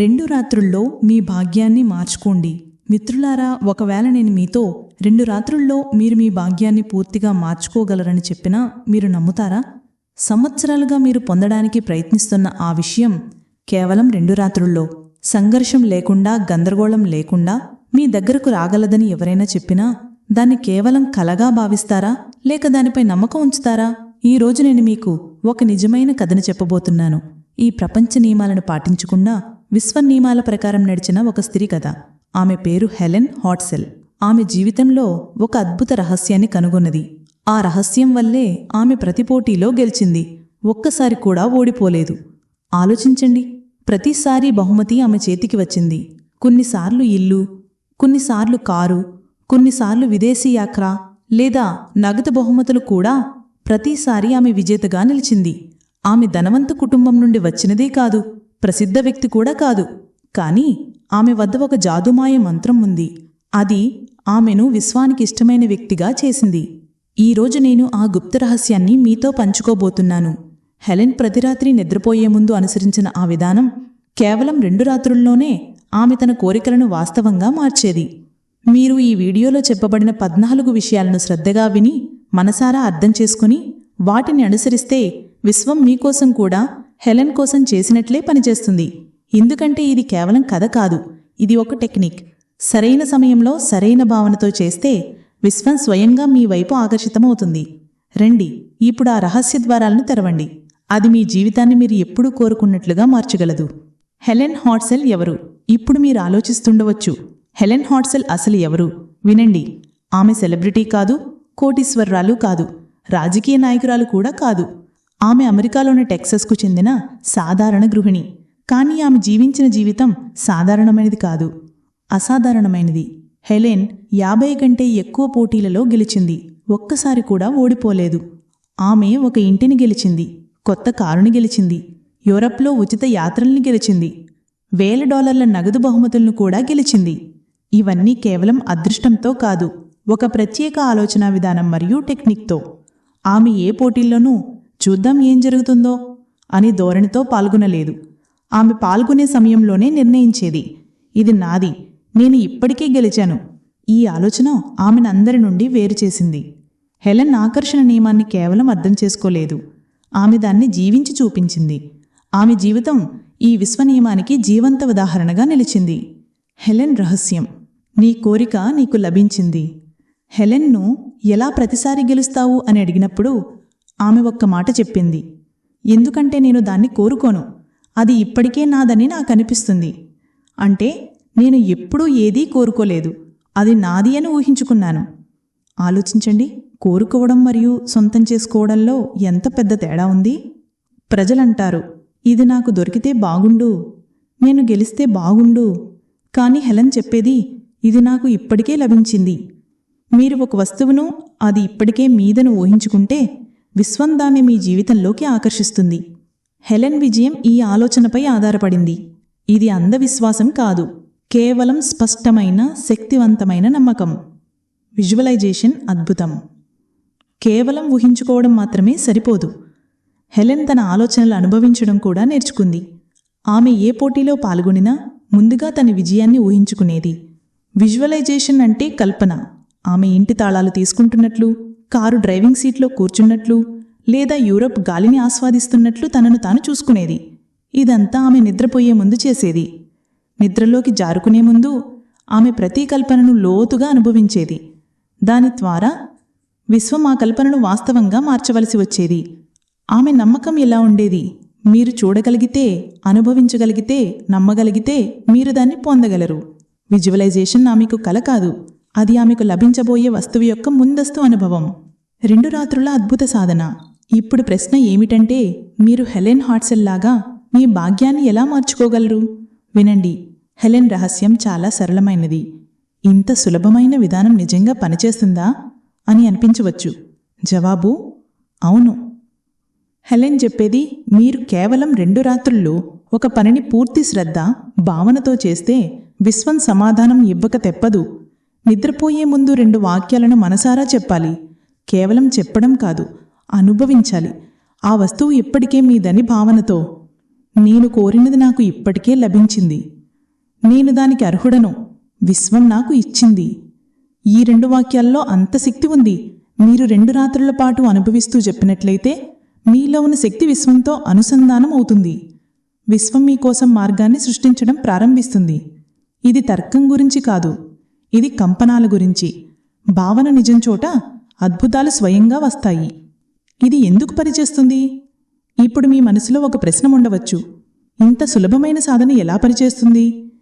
రెండు రాత్రుల్లో మీ భాగ్యాన్ని మార్చుకోండి. మిత్రులారా ఒకవేళ నేను మీతో రెండు రాత్రుల్లో మీరు మీ భాగ్యాన్ని పూర్తిగా మార్చుకోగలరని చెప్పినా మీరు నమ్ముతారా? సంవత్సరాలుగా మీరు పొందడానికి ప్రయత్నిస్తున్న ఆ విషయం కేవలం రెండు రాత్రుల్లో. సంఘర్షం లేకుండా గందరగోళం లేకుండా మీ దగ్గరకు రాగలదని ఎవరైనా చెప్పినా దాన్ని కేవలం కలగా భావిస్తారా? లేక దానిపై నమ్మకం ఉంచుతారా? ఈ రోజు నేను మీకు ఒక నిజమైన కథను చెప్పబోతున్నాను. ఈ ప్రపంచ నియమాలను పాటించకుండా విశ్వ నియమాల ప్రకారం నడిచిన ఒక స్త్రీ కథ. ఆమె పేరు హెలెన్ హాట్సెల్. ఆమె జీవితంలో ఒక అద్భుత రహస్యాన్ని కనుగొన్నది. ఆ రహస్యం వల్లే ఆమె ప్రతి పోటీలో గెలిచింది. ఒక్కసారి కూడా ఓడిపోలేదు. ఆలోచించండి. ప్రతిసారి బహుమతి ఆమె చేతికి వచ్చింది. కొన్నిసార్లు ఇల్లు కొన్నిసార్లు కారు కొన్నిసార్లు విదేశీ యాత్ర లేదా నగదు బహుమతులు కూడా ప్రతిసారి ఆమె విజేతగా నిలిచింది. ఆమె ధనవంత కుటుంబం నుండి వచ్చినదే కాదు. ప్రసిద్ధ వ్యక్తి కూడా కాదు. కానీ ఆమె వద్ద ఒక జాదుమాయ మంత్రం ఉంది. అది ఆమెను విశ్వానికి ఇష్టమైన వ్యక్తిగా చేసింది. ఈరోజు నేను ఆ గుప్త రహస్యాన్ని మీతో పంచుకోబోతున్నాను. హెలెన్ ప్రతిరాత్రి నిద్రపోయే ముందు అనుసరించిన ఆ విధానం కేవలం రెండు రాత్రుల్లోనే ఆమె తన కోరికలను వాస్తవంగా మార్చేది. మీరు ఈ వీడియోలో చెప్పబడిన పద్నాలుగు విషయాలను శ్రద్ధగా విని మనసారా అర్థం చేసుకుని వాటిని అనుసరిస్తే విశ్వం మీకోసం కూడా హెలెన్ కోసం చేసినట్లే పనిచేస్తుంది. ఎందుకంటే ఇది కేవలం కథ కాదు ఇది ఒక టెక్నిక్. సరైన సమయంలో సరైన భావనతో చేస్తే విశ్వం స్వయంగా మీ వైపు ఆకర్షితమవుతుంది. రండి ఇప్పుడు ఆ రహస్య ద్వారాలను తెరవండి. అది మీ జీవితాన్ని మీరు ఎప్పుడూ కోరుకున్నట్లుగా మార్చగలదు. హెలెన్ హాట్సెల్ ఎవరు? ఇప్పుడు మీరు ఆలోచిస్తుండవచ్చు. హెలెన్ హాట్సెల్ అసలు ఎవరు? వినండి. ఆమె సెలబ్రిటీ కాదు కోటీశ్వరరాలు కాదు రాజకీయ నాయకురాలు కూడా కాదు. ఆమె అమెరికాలోని టెక్సస్కు చెందిన సాధారణ గృహిణి. కానీ ఆమె జీవించిన జీవితం సాధారణమైనది కాదు. అసాధారణమైనది. హెలెన్ యాభై కంటే ఎక్కువ పోటీలలో గెలిచింది. ఒక్కసారి కూడా ఓడిపోలేదు. ఆమె ఒక ఇంటిని గెలిచింది. కొత్త కారుని గెలిచింది. యూరప్లో ఉచిత యాత్రల్ని గెలిచింది. వేల డాలర్ల నగదు బహుమతులను కూడా గెలిచింది. ఇవన్నీ కేవలం అదృష్టంతో కాదు ఒక ప్రత్యేక ఆలోచన విధానం మరియు టెక్నిక్తో. ఆమె ఏ పోటీల్లోనూ చూద్దాం ఏం జరుగుతుందో అని ధోరణితో పాల్గొనలేదు. ఆమె పాల్గొనే సమయంలోనే నిర్ణయించేది ఇది నాది నేను ఇప్పటికే గెలిచాను. ఈ ఆలోచన ఆమెను అందరి నుండి వేరు చేసింది. హెలెన్ ఆకర్షణ నియమాన్ని కేవలం అర్థం చేసుకోలేదు. ఆమె దాన్ని జీవించి చూపించింది. ఆమె జీవితం ఈ విశ్వ నియమానికి జీవంత ఉదాహరణగా నిలిచింది. హెలెన్ రహస్యం. నీ కోరిక నీకు లభించింది. హెలెన్ను ఎలా ప్రతిసారి గెలుస్తావు అని అడిగినప్పుడు ఆమె ఒక్క మాట చెప్పింది. ఎందుకంటే నేను దాన్ని కోరుకోను. అది ఇప్పటికే నాదని నాకు అనిపిస్తుంది అంటే నేను ఎప్పుడూ ఏదీ కోరుకోలేదు. అది నాది అని ఊహించుకున్నాను. ఆలోచించండి కోరుకోవడం మరియు సొంతం చేసుకోవడంలో ఎంత పెద్ద తేడా ఉంది? ప్రజలంటారు ఇది నాకు దొరికితే బాగుండు. నేను గెలిస్తే బాగుండు. కానీ హెలన్ చెప్పేది ఇది నాకు ఇప్పటికే లభించింది. మీరు ఒక వస్తువును అది ఇప్పటికే మీదను ఊహించుకుంటే విశ్వం దాన్ని మీ జీవితంలోకి ఆకర్షిస్తుంది. హెలెన్ విజయం ఈ ఆలోచనపై ఆధారపడింది. ఇది అంధవిశ్వాసం కాదు. కేవలం స్పష్టమైన శక్తివంతమైన నమ్మకం. విజువలైజేషన్ అద్భుతం. కేవలం ఊహించుకోవడం మాత్రమే సరిపోదు. హెలెన్ తన ఆలోచనలు అనుభవించడం కూడా నేర్చుకుంది. ఆమె ఏ పోటీలో పాల్గొనినా ముందుగా తన విజయాన్ని ఊహించుకునేది. విజువలైజేషన్ అంటే కల్పన. ఆమె ఇంటి తాళాలు తీసుకుంటున్నట్లు కారు డ్రైవింగ్ సీట్లో కూర్చున్నట్లు లేదా యూరప్ గాలిని ఆస్వాదిస్తున్నట్లు తనను తాను చూసుకునేది. ఇదంతా ఆమె నిద్రపోయే ముందు చేసేది. నిద్రలోకి జారుకునే ముందు ఆమె ప్రతి కల్పనను లోతుగా అనుభవించేది. దాని ద్వారా విశ్వం ఆ కల్పనను వాస్తవంగా మార్చవలసి వచ్చేది. ఆమె నమ్మకం ఎలా ఉండేది? మీరు చూడగలిగితే అనుభవించగలిగితే నమ్మగలిగితే మీరు దాన్ని పొందగలరు. విజువలైజేషన్ ఆమెకు కల కాదు. అది ఆమెకు లభించబోయే వస్తువు యొక్క ముందస్తు అనుభవం. రెండు రాత్రుల అద్భుత సాధన. ఇప్పుడు ప్రశ్న ఏమిటంటే మీరు హెలెన్ హాట్సెల్ లాగా మీ భాగ్యాన్ని ఎలా మార్చుకోగలరు? వినండి. హెలెన్ రహస్యం చాలా సరళమైనది. ఇంత సులభమైన విధానం నిజంగా పనిచేస్తుందా? అని అనిపించవచ్చు. జవాబు అవును. హెలెన్ చెప్పేది మీరు కేవలం రెండు రాత్రుల్లో ఒక పనిని పూర్తి శ్రద్ధ భావనతో చేస్తే విశ్వం సమాధానం ఇవ్వక తెప్పదు. నిద్రపోయే ముందు రెండు వాక్యాలను మనసారా చెప్పాలి. కేవలం చెప్పడం కాదు అనుభవించాలి. ఆ వస్తువు ఇప్పటికే మీదని భావనతో నేను కోరినది నాకు ఇప్పటికే లభించింది. నేను దానికి అర్హుడను విశ్వం నాకు ఇచ్చింది. ఈ రెండు వాక్యాల్లో అంత శక్తి ఉంది. మీరు రెండు రాత్రుల పాటు అనుభవిస్తూ చెప్పినట్లయితే మీలో ఉన్న శక్తి విశ్వంతో అనుసంధానం అవుతుంది. విశ్వం మీకోసం మార్గాన్ని సృష్టించడం ప్రారంభిస్తుంది. ఇది తర్కం గురించి కాదు. ఇది కంపనాల గురించి. భావన నిజం చోట అద్భుతాలు స్వయంగా వస్తాయి. ఇది ఎందుకు పనిచేస్తుంది? ఇప్పుడు మీ మనసులో ఒక ప్రశ్న ఉండవచ్చు. ఇంత సులభమైన సాధన ఎలా పనిచేస్తుంది?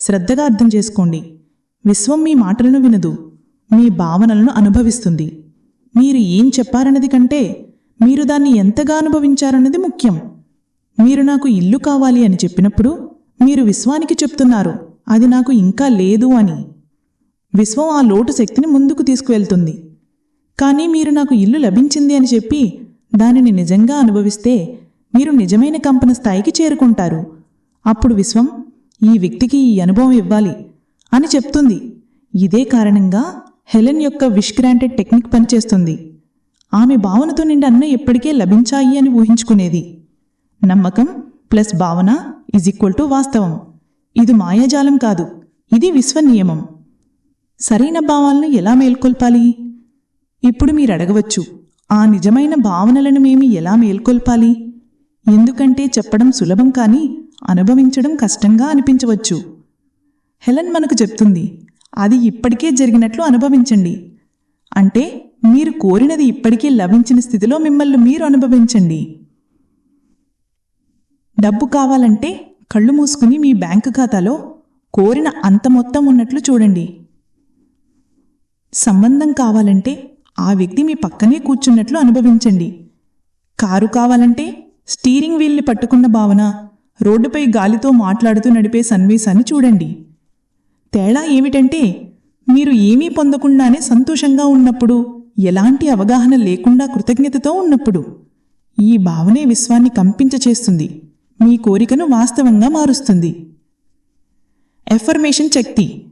శ్రద్ధగా అర్థం చేసుకోండి. విశ్వం మీ మాటలను వినదు. మీ భావనలను అనుభవిస్తుంది. మీరు ఏం చెప్పారన్నది కంటే మీరు దాన్ని ఎంతగా అనుభవించారన్నది ముఖ్యం. మీరు నాకు ఇల్లు కావాలి అని చెప్పినప్పుడు మీరు విశ్వానికి చెప్తున్నారు. అది నాకు ఇంకా లేదు అని. విశ్వం ఆ లోటు శక్తిని ముందుకు తీసుకువెళ్తుంది. కానీ మీరు నాకు ఇల్లు లభించింది అని చెప్పి దానిని నిజంగా అనుభవిస్తే మీరు నిజమైన కంపన స్థాయికి చేరుకుంటారు. అప్పుడు విశ్వం ఈ వ్యక్తికి ఈ అనుభవం ఇవ్వాలి అని చెప్తుంది. ఇదే కారణంగా హెలెన్ యొక్క విష్ గ్రాంటెడ్ టెక్నిక్ పనిచేస్తుంది. ఆమె భావనతో నిండి అన్న ఎప్పటికే లభించాయి అని ఊహించుకునేది. నమ్మకం ప్లస్ భావన ఈజ్ ఈక్వల్ టు వాస్తవం. ఇది మాయాజాలం కాదు. ఇది విశ్వ నియమం. సరైన భావాలను ఎలా మేల్కొల్పాలి? ఇప్పుడు మీరు అడగవచ్చు ఆ నిజమైన భావనలను మేము ఎలా మేల్కొల్పాలి? ఎందుకంటే చెప్పడం సులభం కానీ అనుభవించడం కష్టంగా అనిపించవచ్చు. హెలెన్ మనకు చెప్తుంది అది ఇప్పటికే జరిగినట్లు అనుభవించండి. అంటే మీరు కోరినది ఇప్పటికే లభించిన స్థితిలో మిమ్మల్ని మీరు అనుభవించండి. డబ్బు కావాలంటే కళ్ళు మూసుకుని మీ బ్యాంకు ఖాతాలో కోరిన అంత మొత్తం ఉన్నట్లు చూడండి. సంబంధం కావాలంటే ఆ వ్యక్తి మీ పక్కనే కూర్చున్నట్లు అనుభవించండి. కారు కావాలంటే స్టీరింగ్ వీల్ని పట్టుకున్న భావన రోడ్డుపై గాలితో మాట్లాడుతూ నడిపే సన్నివేశాన్ని చూడండి. తేడా ఏమిటంటే మీరు ఏమీ పొందకుండానే సంతోషంగా ఉన్నప్పుడు ఎలాంటి అవగాహన లేకుండా కృతజ్ఞతతో ఉన్నప్పుడు ఈ భావనే విశ్వాన్ని కంపించచేస్తుంది మీ కోరికను వాస్తవంగా మారుస్తుంది. ఎఫర్మేషన్ శక్తి.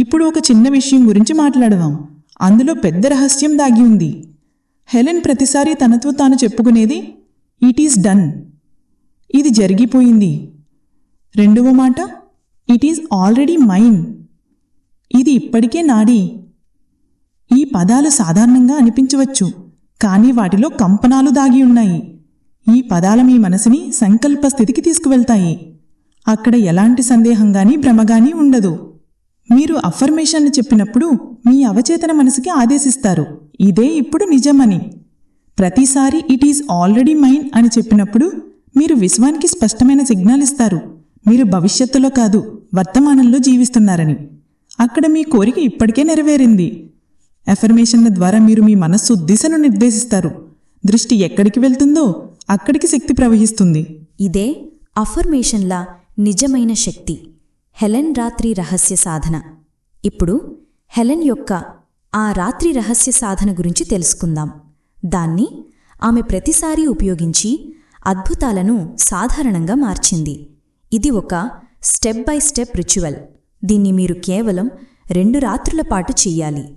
ఇప్పుడు ఒక చిన్న విషయం గురించి మాట్లాడదాం. అందులో పెద్ద రహస్యం దాగి ఉంది. హెలెన్ ప్రతిసారి తనతో తాను చెప్పుకునేది ఇట్ ఈస్ డన్. ఇది జరిగిపోయింది. రెండవ మాట ఇట్ ఈజ్ ఆల్రెడీ మైన్. ఇది ఇప్పటికే నాడి ఈ పదాలు సాధారణంగా అనిపించవచ్చు కానీ వాటిలో కంపనాలు దాగి ఉన్నాయి. ఈ పదాల మీ మనసుని సంకల్ప స్థితికి తీసుకువెళ్తాయి. అక్కడ ఎలాంటి సందేహం కానీ భ్రమ ఉండదు. మీరు అఫర్మేషన్లు చెప్పినప్పుడు మీ అవచేతన మనసుకి ఆదేశిస్తారు. ఇదే ఇప్పుడు నిజమని. ప్రతిసారి ఇట్ ఈజ్ ఆల్రెడీ మైన్ అని చెప్పినప్పుడు మీరు విశ్వానికి స్పష్టమైన సిగ్నల్ ఇస్తారు. మీరు భవిష్యత్తులో కాదు వర్తమానంలో జీవిస్తున్నారని. అక్కడ మీ కోరిక ఇప్పటికే నెరవేరింది. ఎఫర్మేషన్ల ద్వారా మీరు మీ మనస్సు దిశను నిర్దేశిస్తారు. దృష్టి ఎక్కడికి వెళ్తుందో అక్కడికి శక్తి ప్రవహిస్తుంది. ఇదే అఫర్మేషన్ల నిజమైన శక్తి. హెలెన్ రాత్రి రహస్య సాధన. ఇప్పుడు హెలెన్ యొక్క ఆ రాత్రి రహస్య సాధన గురించి తెలుసుకుందాం. దాన్ని ఆమె ప్రతిసారి ఉపయోగించి అద్భుతాలను సాధారణంగా మార్చింది. ఇది ఒక స్టెప్ బై స్టెప్ రిచువల్. దీన్ని మీరు కేవలం రెండు రాత్రుల పాటు చెయ్యాలి.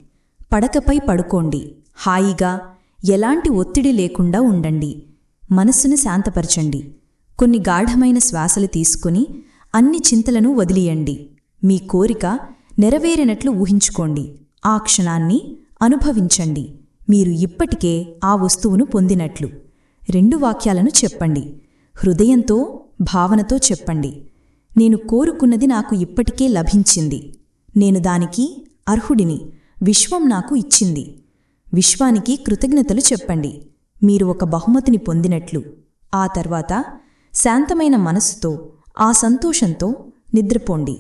పడకపై పడుకోండి. హాయిగా ఎలాంటి ఒత్తిడి లేకుండా ఉండండి. మనస్సును శాంతపరచండి. కొన్ని గాఢమైన శ్వాసలు తీసుకుని అన్ని చింతలను వదిలియండి. మీ కోరిక నెరవేరినట్లు ఊహించుకోండి. ఆ క్షణాన్ని అనుభవించండి. మీరు ఇప్పటికే ఆ వస్తువును పొందినట్లు. రెండు వాక్యాలను చెప్పండి. హృదయంతో భావనతో చెప్పండి. నేను కోరుకున్నది నాకు ఇప్పటికే లభించింది. నేను దానికి అర్హుడిని. విశ్వం నాకు ఇచ్చింది. విశ్వానికి కృతజ్ఞతలు చెప్పండి. మీరు ఒక బహుమతిని పొందినట్లు. ఆ తర్వాత శాంతమైన మనస్సుతో ఆ సంతోషంతో నిద్రపోండి.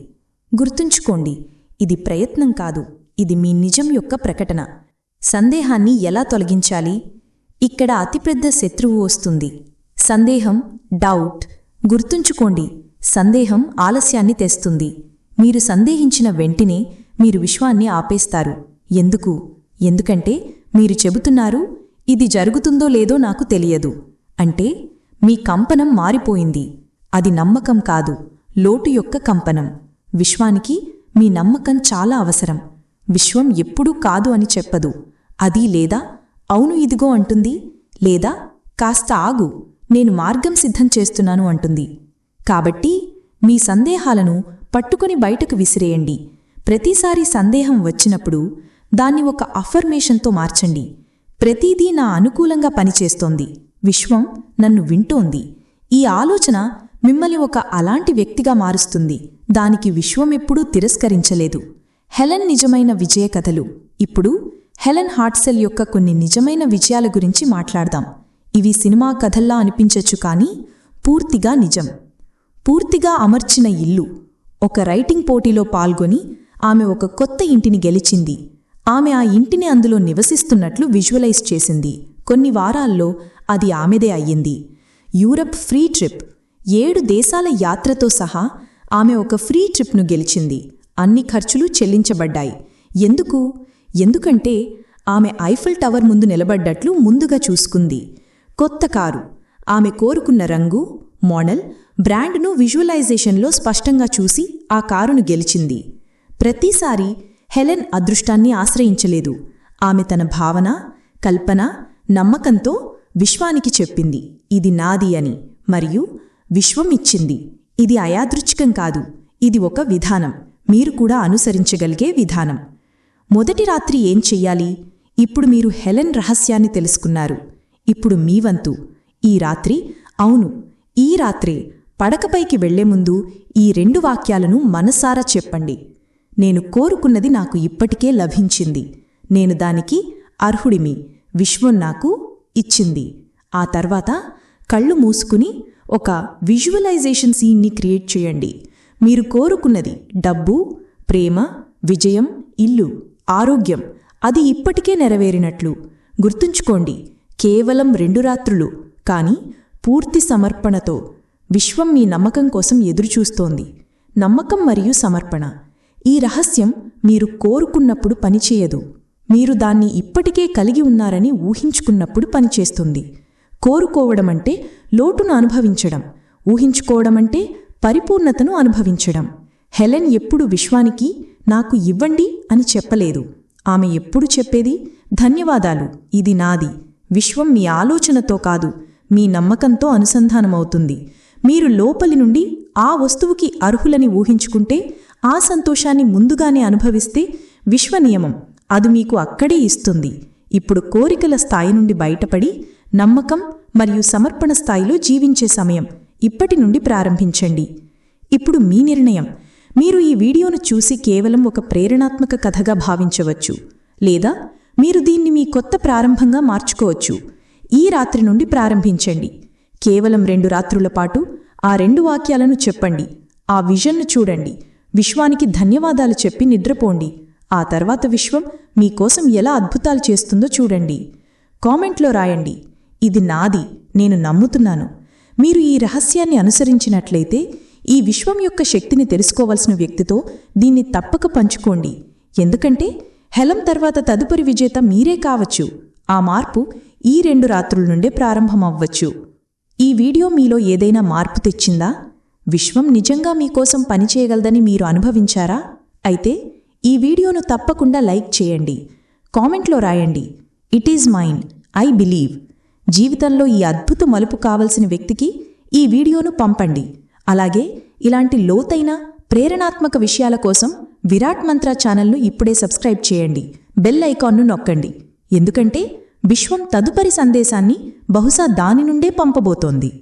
గుర్తుంచుకోండి ఇది ప్రయత్నం కాదు ఇది మీ నిజం యొక్క ప్రకటన. సందేహాన్ని ఎలా తొలగించాలి? ఇక్కడ అతిపెద్ద శత్రువు వస్తుంది. సందేహం డౌట్ గుర్తుంచుకోండి సందేహం ఆలస్యాన్ని తెస్తుంది. మీరు సందేహించిన వెంటనే మీరు విశ్వాన్ని ఆపేస్తారు. ఎందుకు? ఎందుకంటే మీరు చెబుతున్నారు ఇది జరుగుతుందో లేదో నాకు తెలియదు. అంటే మీ కంపనం మారిపోయింది. అది నమ్మకం కాదు లోటు యొక్క కంపనం. విశ్వానికి మీ నమ్మకం చాలా అవసరం. విశ్వం ఎప్పుడూ కాదు అని చెప్పదు. అది లేదా అవును ఇదిగో అంటుంది లేదా కాస్త ఆగు నేను మార్గం సిద్ధం చేస్తున్నాను అంటుంది. కాబట్టి మీ సందేహాలను పట్టుకొని బయటకు విసిరేయండి. ప్రతిసారి సందేహం వచ్చినప్పుడు దాన్ని ఒక అఫర్మేషన్తో మార్చండి. ప్రతిదీ నా అనుకూలంగా పనిచేస్తోంది. విశ్వం నన్ను వింటోంది. ఈ ఆలోచన మిమ్మల్ని ఒక అలాంటి వ్యక్తిగా మారుస్తుంది. దానికి విశ్వం ఎప్పుడూ తిరస్కరించలేదు. హెలెన్ నిజమైన విజయ కథలు. ఇప్పుడు హెలెన్ హార్ట్సెల్ యొక్క కొన్ని నిజమైన విజయాల గురించి మాట్లాడదాం. ఇవి సినిమా కథల్లా అనిపించచ్చు కానీ పూర్తిగా నిజం. పూర్తిగా అమర్చిన ఇల్లు. ఒక రైటింగ్ పోటీలో పాల్గొని ఆమె ఒక కొత్త ఇంటిని గెలిచింది. ఆమె ఆ ఇంటిని అందులో నివసిస్తున్నట్లు విజువలైజ్ చేసింది. కొన్ని వారాల్లో అది ఆమెదే అయ్యింది. Europe free trip. ఏడు దేశాల యాత్రతో సహా ఆమె ఒక ఫ్రీ ట్రిప్ను గెలిచింది. అన్ని ఖర్చులు చెల్లించబడ్డాయి. ఎందుకు? ఎందుకంటే ఆమె ఐఫిల్ టవర్ ముందు నిలబడ్డట్లు ముందుగా చూసుకుంది. కొత్త కారు. ఆమె కోరుకున్న రంగు మోడల్ బ్రాండ్ను విజువలైజేషన్లో స్పష్టంగా చూసి ఆ కారును గెలిచింది. ప్రతిసారి హెలెన్ అదృష్టాన్ని ఆశ్రయించలేదు. ఆమె తన భావన కల్పన నమ్మకంతో విశ్వానికి చెప్పింది. ఇది నాది అని. మరియు విశ్వం ఇచ్చింది ఇది అయాదృచ్ఛికం కాదు. ఇది ఒక విధానం. మీరు కూడా అనుసరించగలిగే విధానం. మొదటి రాత్రి ఏం చెయ్యాలి? ఇప్పుడు మీరు హెలెన్ రహస్యాన్ని తెలుసుకున్నారు. ఇప్పుడు మీ వంతు. ఈ రాత్రి? అవును. ఈ రాత్రే పడకపైకి వెళ్ళే ముందు ఈ రెండు వాక్యాలను మనసారా చెప్పండి. నేను కోరుకున్నది నాకు ఇప్పటికే లభించింది. నేను దానికి అర్హుడిమి. విశ్వం నాకు ఇచ్చింది. ఆ తర్వాత కళ్ళు మూసుకుని ఒక విజువలైజేషన్ సీన్ని క్రియేట్ చేయండి. మీరు కోరుకున్నది డబ్బు ప్రేమ విజయం ఇల్లు ఆరోగ్యం అది ఇప్పటికే నెరవేరినట్లు. గుర్తుంచుకోండి కేవలం రెండు రాత్రులు కానీ పూర్తి సమర్పణతో. విశ్వం మీ నమ్మకం కోసం ఎదురుచూస్తోంది. నమ్మకం మరియు సమర్పణ. ఈ రహస్యం మీరు కోరుకున్నప్పుడు పనిచేయదు. మీరు దాన్ని ఇప్పటికే కలిగి ఉన్నారని ఊహించుకున్నప్పుడు పనిచేస్తుంది. కోరుకోవడమంటే లోటును అనుభవించడం ఊహించుకోవడమంటే పరిపూర్ణతను అనుభవించడం. హెలెన్ ఎప్పుడు విశ్వానికి నాకు ఇవ్వండి అని చెప్పలేదు. ఆమె ఎప్పుడు చెప్పేది? ధన్యవాదాలు ఇది నాది. విశ్వం మీ ఆలోచనతో కాదు మీ నమ్మకంతో అనుసంధానమవుతుంది. మీరు లోపలి నుండి ఆ వస్తువుకి అర్హులని ఊహించుకుంటే ఆ సంతోషాన్ని ముందుగానే అనుభవిస్తే విశ్వనియమం అది మీకు అక్కడే ఇస్తుంది. ఇప్పుడు కోరికల స్థాయి నుండి బయటపడి నమ్మకం మరియు సమర్పణ స్థాయిలో జీవించే సమయం ఇప్పటి నుండి ప్రారంభించండి. ఇప్పుడు మీ నిర్ణయం. మీరు ఈ వీడియోను చూసి కేవలం ఒక ప్రేరణాత్మక కథగా భావించవచ్చు. లేదా మీరు దీన్ని మీ కొత్త ప్రారంభంగా మార్చుకోవచ్చు. ఈ రాత్రి నుండి ప్రారంభించండి. కేవలం రెండు రాత్రుల పాటు ఆ రెండు వాక్యాలను చెప్పండి. ఆ విజన్ను చూడండి. విశ్వానికి ధన్యవాదాలు చెప్పి నిద్రపోండి. ఆ తర్వాత విశ్వం మీకోసం ఎలా అద్భుతాలు చేస్తుందో చూడండి. కామెంట్లో రాయండి. ఇది నాది నేను నమ్ముతున్నాను. మీరు ఈ రహస్యాన్ని అనుసరించినట్లయితే ఈ విశ్వం యొక్క శక్తిని తెలుసుకోవలసిన వ్యక్తితో దీన్ని తప్పక పంచుకోండి. ఎందుకంటే హెలం తర్వాత తదుపరి విజేత మీరే కావచ్చు. ఆ మార్పు ఈ రెండు రాత్రుల నుండే ప్రారంభమవ్వచ్చు. ఈ వీడియో మీలో ఏదైనా మార్పు తెచ్చిందా? విశ్వం నిజంగా మీకోసం పనిచేయగలదని మీరు అనుభవించారా? అయితే ఈ వీడియోను తప్పకుండా లైక్ చేయండి. కామెంట్లో రాయండి. It is mine. I believe. జీవితంలో ఈ అద్భుత మలుపు కావలసిన వ్యక్తికి ఈ వీడియోను పంపండి. అలాగే ఇలాంటి లోతైన ప్రేరణాత్మక విషయాల కోసం విరాట్ మంత్ర ఛానల్ను ఇప్పుడే సబ్స్క్రైబ్ చేయండి. బెల్ ఐకాన్ను నొక్కండి. ఎందుకంటే విశ్వం తదుపరి సందేశాన్ని బహుశా దాని నుండే పంపబోతోంది.